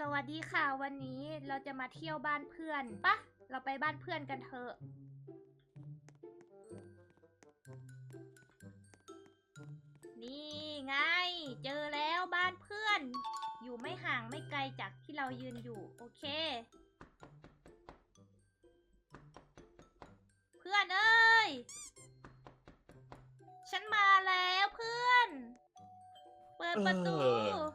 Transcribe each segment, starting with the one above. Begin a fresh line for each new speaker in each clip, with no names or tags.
สวัสดีค่ะ วันนี้เราจะมาเที่ยวบ้านเพื่อนปะเราไปบ้านเพื่อนกันเถอะ นี่ไง เจอแล้วบ้านเพื่อน อยู่ไม่ห่างไม่ไกลจากที่เรายืนอยู่ โอเค เพื่อนเอ้ย ฉันมาแล้วเพื่อน เปิดประตู
เออ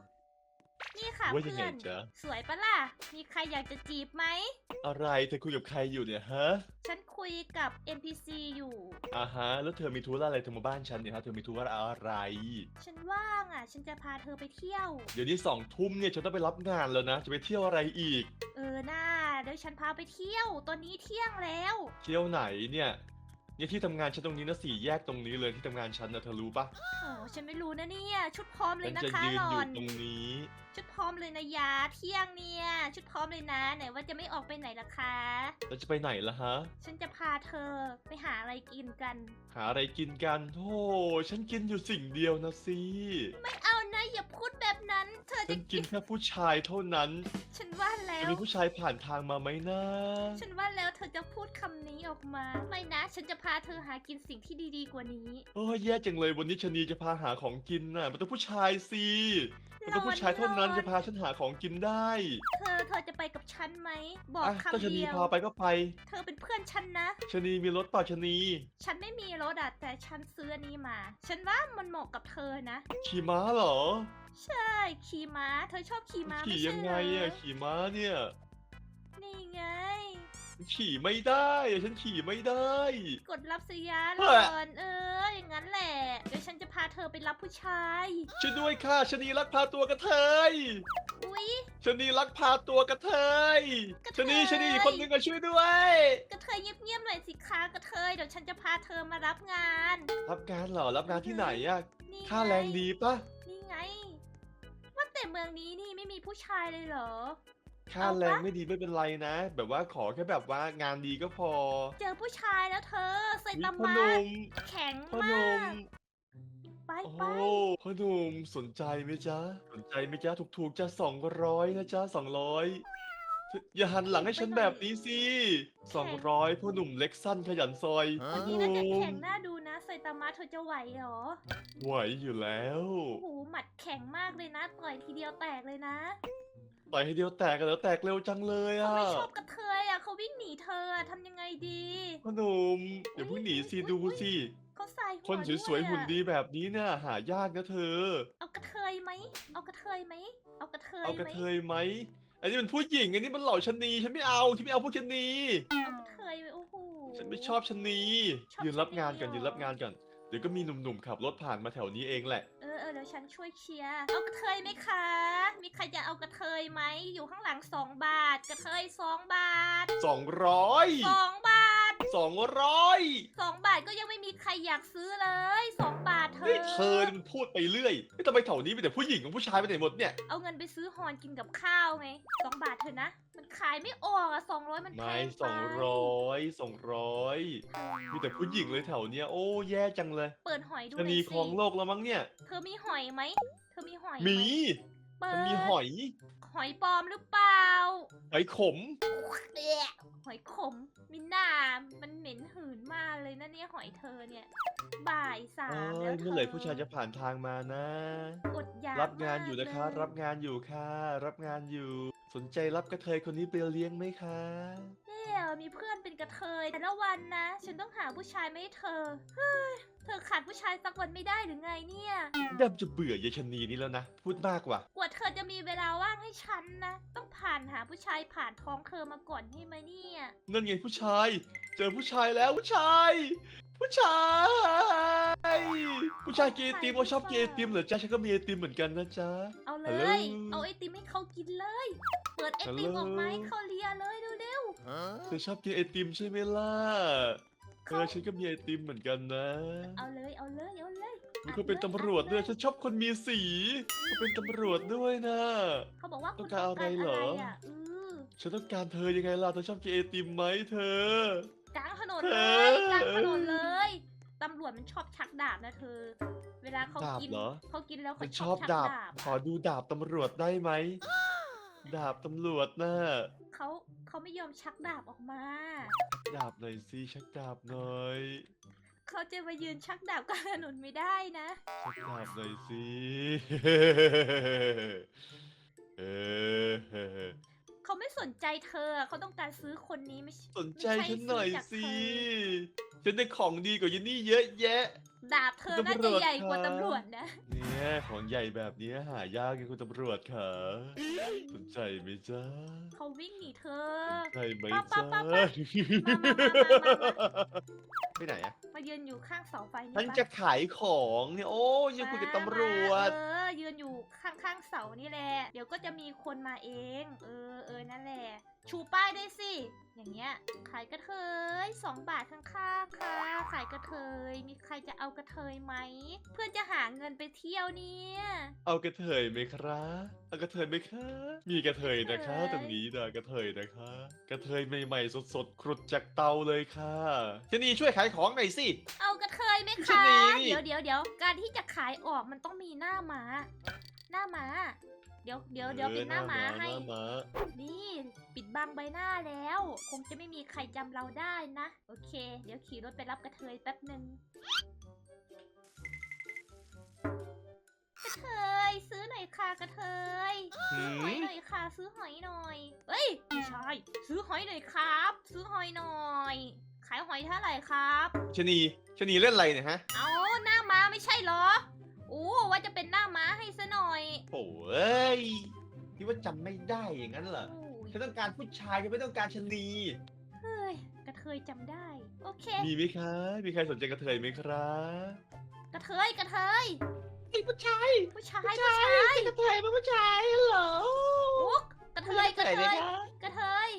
เพื่
ไง
อน
จ๊ะ
สวยปะล่ะ มีใครอยากจะจีบไหม
อะไรเธอคุยกับใครอยู่เนี่ยฮะ
ฉันคุยกับ NPC อยู่
อ่าฮะ แล้วเธอมีธุระอะไรเธอมาบ้านฉันเนี่ยฮะ เธอมีธุระอะไร
ฉันว่างอะ ฉันจะพาเธอไปเที่ยว
เดี๋ยวนี้สองทุ่มเนี่ยฉันต้องไปรับงานแล้วนะ จะไปเที่ยวอะไรอีก
เออน่าเดี๋ยวฉันพาไปเที่ยว ตอนนี้เที่ยงแล้ว
เที่ยวไหนเนี่ย เนี่ยที่ทำงานฉันตรงนี้นะสี่แยกตรงนี้เลยที่ทำงานฉันนะเธอรู้ปะ
โอ้ฉันไม่รู้นะเนี่ย ชุดพร้อมเล
ฉั
ย
น
นะ
จะ
คะ
ยืน
หล
อ
อยู่น
ตรงนี้
ชุดพร้อมเลยนะยาเที่ยงเนี่ย ชุดพร้อมเลยนะไหนว่าจะไม่ออกไปไหนล่ะคะ
เราจะไปไหนล่ะฮะ
ฉันจะพาเธอไปหาอะไรกินกัน
หาอะไรกินกันโธ่ฉันกินอยู่สิ่งเดียวนะสิ
ไม่เอานะอย่าพูดแบบนั้น เธอ
ฉั
จะ
นกินแค่ผู้ชายเท่านั้น
ฉันว่าแล้
จะ
ว
มีผู้ชายผ่านทางมาไหมนะ
ฉันว่าแล้วเธอจะพูดคำนี้ออกมา ไม่นะ ฉันจะพาเธอหากินสิ่งที่ดีๆกว่านี้
โอ้ยแย่จังเลยวันนี้ชะนีจะพาหาของกินน่ะ มันต้องผู้ชายสิมันต้องผู้ชายเท่านั้นจะพาฉันหาของกินได้
เธอเธอจะไปกับฉันไหม บอก
อะ
คำ
ก็ชะนี
เดียว
พาไปก็ไป
เธอเป็นเพื่อนฉันนะ
ชะนีมีรถเปล่าชะนี
ฉันไม่มีรถอะแต่ฉันซื้ออันนี้มา ฉันว่ามันเหมาะกับเธอนะ
ขี่ม้าเหรอ
ใช่ขี่ม้า เธอชอบขี่ม้า
ขี่
ไม่ใช่
ยังไง
เหร
อะขี่ม้าเนี่ย
นี่ไง
ขี่ไม่ได้อะฉันขี่ไม่ได้
กดรับสัญญาณ
เฮ้
ก่
ย
อนเออ อย่างนั้นแหละ เดี๋ยวฉันจะพาเธอไปรับผู้ชาย
ช่วยด้วยค่ะชะนีรักพาตัวกระเทย
อุ๊ย
ชะนีรักพาตัวกระเทย
กระเทย
ชะนีชะนีอีกคนนึงอะช่วยด้วย
กระเทยเงียบๆหน่อยสิคะกระเทยเดี๋ยวฉันจะพาเธอมารับงาน
รับงานเหรอรับงานที่ไหนอะ
นี่
ค่าแรงดีปะ
นี่ไง ว่าแต่เมืองนี้นี่ไม่มีผู้ชายเลยเหรอ
ค่าแรงไม่ดีไม่เป็นไรนะ แบบว่าขอแค่แบบว่างานดีก็พอ
เจอผู้ชายแล้วเธอใส่
อุ๊ย
ตา
พ่อ
มา
หนุ่ม
แข็ง
พ่อ
มา
หนุ่ม
ก ไป
โอ้
ไป
พ่อหนุ่มสนใจไหมจ๊ะ สนใจไหมจ๊ะถูกๆจะสองร้อยนะจ๊ะสองร้อยอย่าหันหลังให้ฉันแบบนี้สิสองร้อยพ่อหนุ่มเล็กสั้นขยันซอย
อันนี้น่าจะแข็งน่าดูนะใส่ตามาเธอจะไหวเหรอ
ไหวอยู่แล้ว
โอ้โหหมัดแข็งมากเลยนะต่อยทีเดียวแตกเลยนะ
ต่อยให้เดียวแตกกันแล้วแตกเร็วจังเลย
เขา
อะ
ไม่ชอบกระเทยอะเขาวิ่งหนีเธออะทำยังไงดี
พ่อหนุ่มอย่าเพิ่งหนีสิ
อุ๊ย
ดู
อุ๊ย
สิ
เขาใส่หัว
คนสวยๆ
ด้
หุ่น
อะ
ดีแบบนี้เนี่ยหายากนะเธอ
เอากระเทยไหมเอากระเทยไหมเอากระเทย
เอากระ
ไหม
เทยไหมอันนี้มันผู้หญิงอันนี้มันเหล่าชะนีฉันไม่เอาที่ไม่เอาพวกชะนี
เอากระเทยไหมโอ้โห
ฉันไม่ชอบชะนี
ชอบ
ยืนรับงานก่อน
ชะนี
ยืนรับงานก่อนเดี๋ยวก็มีหนุ่มๆขับรถผ่านมาแถวนี้เองแหละ
เออเออเดี๋ยวฉันช่วยเชียร์เอากระเทยไหมคะ มีใครจะเอากระเทยไหมอยู่ข้างหลังสองบาท กระเทยสองบาท
สองร้อย
สองบาท
สองร้อย
สองบาทก็ยังไม่มีใครอยากซื้อเลยสองบาทเธ
เฮ้ย
อ
เธอนี่มันพูดไปเรื่อยไม่ทำไมแถวนี้มีแต่ผู้หญิงกับผู้ชายไปไหนหมดเนี่ย
เอาเงินไปซื้อฮอนกินกับข้าวไงสองบาทเถอะนะ มันขายไม่ออกอะสองร้อยมันแพ
ไม่
ง
สอง
ไป
ร้อยสองร้อยมีแต่ผู้หญิงเลยแถวเนี้ยโอ้แย่จังเลย
เปิดหอยดูห
ชะ
น่
นี
อย
ครอง
สิ
โลกแล้วมั้งเนี่ย
เธอมีหอยไหมเธอมีหอยไห
มี
เปิ
มันมี
ด
หอย
ห อยปลอมหรือเปล่า
หอยขม
เอ๊ะหอยขมมิน่ามันเหม็นหืนมากเลยนะเนี่ยหอยเธอเนี่ย บ่ายสา
เอ้
มแล้ว
ย
เธ
เมื่อไหร่ผู้ชายจะผ่านทางมานะ
อดอยาก
รับงานอยู่
ม
นะคะ
กเลย
รับงานอยู่ค่ะ รับงานอยู่ สนใจรับกระเทยคนนี้ไปเลี้ยงไหมคะ
เนี่ยมีเพื่อนเป็นกระเทยแต่ละวันนะ ฉันต้องหาผู้ชายไม่ให้เธอ เฮ้ยเธอขาดผู้ชายสักวันไม่ได้หรือไงเนี่ย
ดำจะเบื่อยายชะนีนี้แล้วนะ พูดมากกว่า
กว่าเธอจะมีเวลาว่างให้ฉันนะ ต้องผ่านหาผู้ชายผ่านท้องเธอมาก่อนใช่ไหมเนี่ย
นั่นไงผู้ชาย เจอผู้ชายแล้วผู้ชาย ผู้ชาย ผู้ชายกินไอติมเขาชอบกินไอติมเหรอจ๊ะฉันก็มีไอติมเหมือนกันนะจ๊ะ
เอาเล
ฮัลโหล
ยเอาไอติมให้เขากินเลย เปิดไอติม
ฮัลโหล
ออกมาให้เขาเลียเลยเร็ว
เธอชอบกินไอติมใช่ไหมล่ะ
ๆ
เอ
เขา
อฉันก็มีไอติมเหมือนกันนะ
เอาเลยเอาเลยเอาเลย
มันก็เป็นตำรวจด้วยฉันชอบคนมีสีก็เป็นตำรวจด้วยนะ
เขาบอกว่า
ต้
คุ
อ
ณ
งการอะไรเหรอะะ
อือ
ฉันต้องการเธอยังไงล่ะเธอชอบกินไอติมไหมเธอ
กลางถนน
เธ
เล
อ
ยกลางถนนเลยตำรวจมันชอบชักดาบนะเธอ เวลาเขา
ดาบ
กิน
เหรอ
เขากินแล้ว
ฉั
เขา
น
ช
ช
อ
อ
บบชัก
ดาบ
ดาบ
ขอดูดาบตำรวจได้ไหม ดาบตำรวจน่ะ
เขาเขาไม่ยอมชักดาบออกมา
ดาบหน่อยสิชักดาบหน่อย
เขาจะมายืนชักดาบกลางถนนไม่ได้นะ
ชักดาบหน่อยสิเออ
เขาไม่สนใจเธอเขาต้องการซื้อคนนี้ไม่ใช่
สนใจ
ไม่
ฉั
ช่
นหน่อย
ซื้จาก
สิ
เธอ
ฉันได้ของดีกว่ายันนี่เยอะแยะ
ดาบเธอ
คุณ
น่า
ตำร
จะ
วจ
ใหญ่กว่า
ครับ
ตำรวจนะ
เนี่ยของใหญ่แบบนี้หายากไงคุณตำรวจค่ะสนใจไหมจ๊ะ
เขาวิ่งหนีเธอ
สนใจไหม
ป๊าป๊า
จ๊ะ
ป๊าป๊ามามามามามา
ไปไหนอะ
มายืนอยู่ข้างเสาไฟนี่
ฉัน
ปะ
จะขายของเนี่ยโอ้ยังคุยกับตำรวจ
มาเออยืนอยู่ข้างๆเสานี่แหละ เดี๋ยวก็จะมีคนมาเอง เออเออนั่นแหละ ชูป้ายได้วยสิ อย่างเงี้ย ขายกระเทยสองบาทข้างๆค่ะ ขายกระเทย มีใครจะเอากระเทยไหม เพื่อจะหาเงินไปเที่ยวเนี่ย
เอากระเทยไหมครับเอากระเทยไหมคะมีกระเทยนะคะ
กระเทย
ตรงนี้นะกระเทยนะคะ กระเทยใหม่ๆสดๆครุดจากเตาเลยค่ะชะนีช่วยขายของหน่อยสิ
เอากระเทยไหม
ชะ
คะ
นีนี่
เดี๋ยวเดี๋ยวเดี๋ยวการที่จะขายออกมันต้องมีหน้าม้า หน้าม้า เดี๋ยวเดี๋ยวเดี๋ยว
ออ
ปิดหน้าม้าให้
หน้าม้า
นี่ปิดบังใบหน้าแล้ว คงจะไม่มีใครจำเราได้นะ โอเค เดี๋ยวขี่รถไปรับกระเทยแป๊บหนึ่ง ระเทยซื้อหน่อยค่ะกระเทย
หื
ซื้อหอย
ม
หน่อยค่ะ ซื้อหอยหน่อยเฮ้ยไม่ใช่ซื้อหอยหน่อยครับ ซื้อหอยหน่อย ขายหอยเท่าไหร่ครับ
ชะนีชะนีเล่นอะไรเนี่ยฮะ
เอาหน้าม้าไม่ใช่เหรอโอ้ว่าจะเป็นหน้าม้าให้ซะหน่อย
โอ้เอ้ยที่ว่าจำไม่ได้อย่างนั้นเหรอ
โอ้ย
ฉันต้องการผู้ชายฉันไม่ต้องการชะนี
เฮ้ยกระเท ยจำได้ โอเค
มีไหมคะ มีใครสนใจกระเทยไหมครับ
กระเทยกระเทย
ไอ้ผู้ชาย
ผู้ชายผู้ชาย
กระเทยเป็นผู้ชายเหรอ
โอ้กระเทยกระเทยกระเทย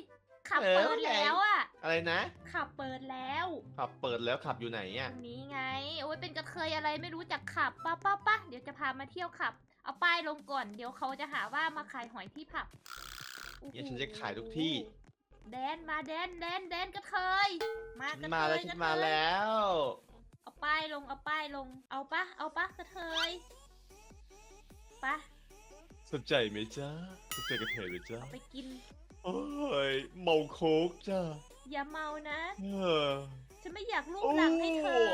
ขับ
เออ
เปิด
ว่าไง
แล้วอะ
อะไรนะ
ขับเปิดแล้ว
ขับเปิดแล้วขับอยู่ไหน
ต
อะ
รงนี้ไงโอ้ยเป็นกระเทยอะไรไม่รู้จักขับป้าป้าป้าเดี๋ยวจะพามาเที่ยวขับ เอาป้ายลงก่อน เดี๋ยวเขาจะหาว่ามาขายหอยที่ผับโอ้โห
เนี่ยฉันจะขายทุกที่
แดนมาแดนแดนแดนกระเทยมาก
ฉั
ระ
น
เท
มาแล้ว
ย
ฉั
กระ
น
เท
มายแล้ว
เอาป้ายลงเอาป้ายลง เอาปะเอาปะกระเทยปะ
สนใจไหมจ๊ะสนใจกระเทยไหมจ๊ะ
เอาไปกิน
โอ้ยเมาโค้กจ้า
อย่าเมานะ
เออ
ฉันไม่อยากลูบ
โอ้
หลังให้เธอ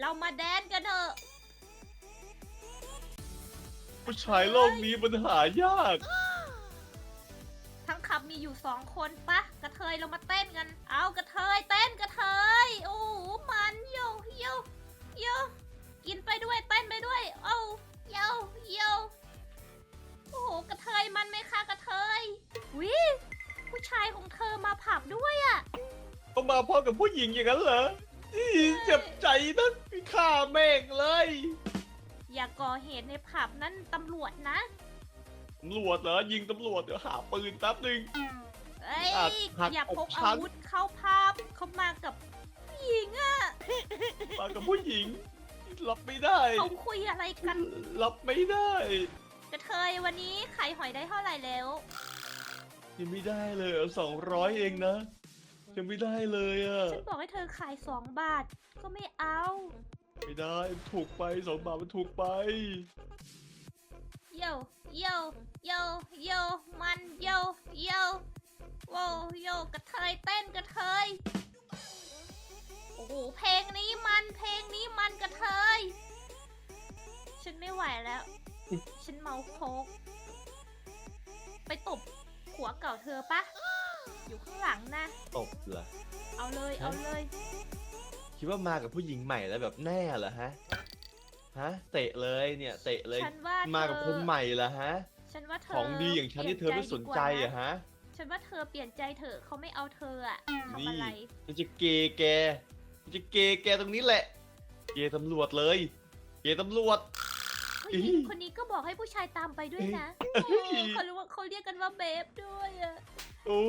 เรามาแดนกันเถอะ
ผู้ชายโลกนี้มันหายาก
ทั้งขับมีอยู่สองคนปะกระเทยเรามาเต้นกัน เอากระเทยเต้นกระเทยโอ้โหมันโยโยโยกินไปด้วยเต้นไปด้วยเอ้าโยโยโอ้โหกระเทยมันไหมคะกระเทยวิผู้ชายของเธอมาผับด้วยอะ
ต้องมาพร้อมกับผู้หญิงอย่างนั้นเหรออีเจ็บใจนะพี่ฆ่าแม่งเลย
อย่าก่อเหตุในผับนั่นตำรวจนะ
ตำรวจเหรอยิงตำรวจเดี๋ยวหาปืนแป๊บหนึง
เอ้ย
อะหัก
อย่าพก
อกฉั
อาน วุธเข้าผับเขามากับผู้หญิงอะ
มากับผู้หญิง รับไม่ได้
เขาคุยอะไรกัน
รับไม่ได้
กระเทยวันนี้ขายหอยได้เท่าไหร่แล้ว
ยังไม่ได้เลยสองร้อยเองนะยังไม่ได้เลยอะ
ฉันบอกให้เธอขายสองบาทก็ไม่เอา
ไม่ได้ถูกไปสองบาทมันถูกไป
โยโยโยโยมันโยโยโวโยกระเทยเต้นกระเทยโอ้โหเพลงนี้มันเพลงนี้มันกระเทยฉันไม่ไหวแล้ว ฉันเมาโคกไปตบหัวเก่าเธอปะอยู่ข้างหลังนะ
ตบเหรอ
เอาเลยเอาเลย
คิดว่ามากับผู้หญิงใหม่แล้วแบบแน่เหรอฮะ ฮะ เตะเลยเนี่ย เตะเลย
ฉันว่า
มากับ
เธ
ค
อน
ใหม่เหรอฮะ
ฉันว่าเธอ
ของดีอย่างฉันที่เธอไม่สนใจอะฮะ
ฉันว่าเธอเปลี่ยนใจเถอะเขาไม่เอาเธออะทำ
นี่
อะไร
มันจะเกย์แกมันจะเกย์แกตรงนี้แหละ เกย์ตำรวจเลย เกย์ตำรวจ
ผู้หญิง
อี๋
คนนี้ก็บอกให้ผู้ชายตามไปด้วยนะ
เอ้ย
โอ้เขาเรียกว่าเขาเรียกกันว่าเบฟด้วยอะ
โอ้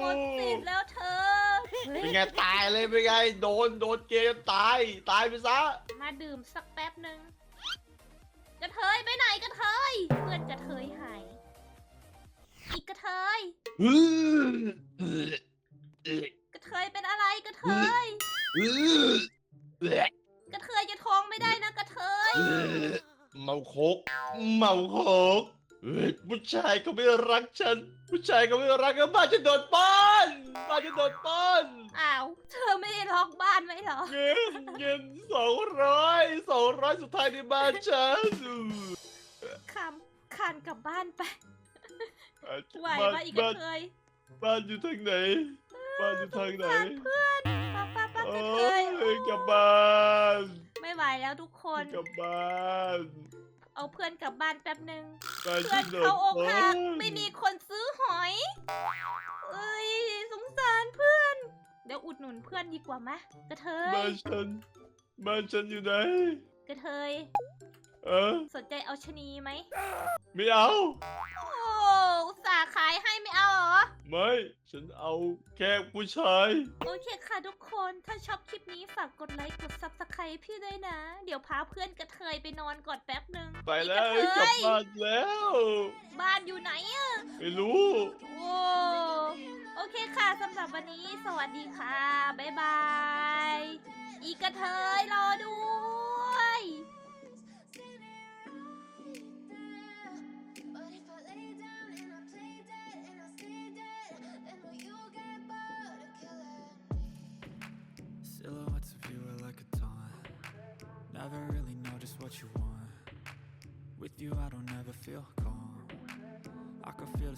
หมดสิทธิ์แล้วเธอ เฮ้
เป็น
ย
ไงตายเลยเป็นไงโดนโดนเกย์จนตายตายไปซะ
มาดื่มสักแป๊บหนึ่งกระเทยไปไหนกระเทยเพื่อนกระเทยหายอีกกระเทยก
ผู้ผู้ชายเขาไม่รักฉัน ผู้ชายเขาไม่รักกันบ้านจะโดนปล้อนบ้านจะโดนปล้อน
อ้าว เธอไม่ได้ล็อกบ้านไว้เหรอ
เงินเงินสองร้อยสองร้อยสุดท้ายในบ้านฉัน
คำคานกลับบ้านไป ไหว
บ้าน
ปะอีกกระ
บ้าน
เทย
บ้านอยู่ทางไหน บ้านอยู่ทางไหน
สงสารเพื่อนป้าป้าป้าก
โอ้
ระเทย
ยกลับบ้าน
ไม่ไหวแล้วทุกคน
กลับบ้าน
เอาเพื่อนกลับบ้านแป๊บหนึ่ง
บ้าน
เพื่อน
ฉัโด
เขาอก
ปล้
หักไม่มีคนซื้อหอย เอ้ยสงสารเพื่อน เดี๋ยวอุดหนุนเพื่อนดีกว่าไหมกระเทย
บ้านฉันบ้านฉันอยู่ไหน
กระเทย
เออ
สนใจเอาชะนีไหม
ไม่เอา
โอ้ อุตส่าห์ขายให้ไม่เอาเหรอ
ไม่ ฉันเอาแค่ผู้ชาย
โอเคค่ะทุกคน ถ้าชอบคลิปนี้ฝากกดไลค์ กด subscribe พี่ด้วยนะ เดี๋ยวพาเพื่อนกระเทยไปนอนก่อนแป๊บหนึ่ง
ไปแล้ว
อี
ก
ก
ลั
ระ
บ
เทย
บ้านแล้ว
บ้านอยู่ไหนอะ
ไม่รู้
โอ้โอเคค่ะสำหรับวันนี้ สวัสดีค่ะ บ๊ายบาย อีกระเทยรอด้
Never really know just what you want. With you, I don't ever feel calm. I can feel the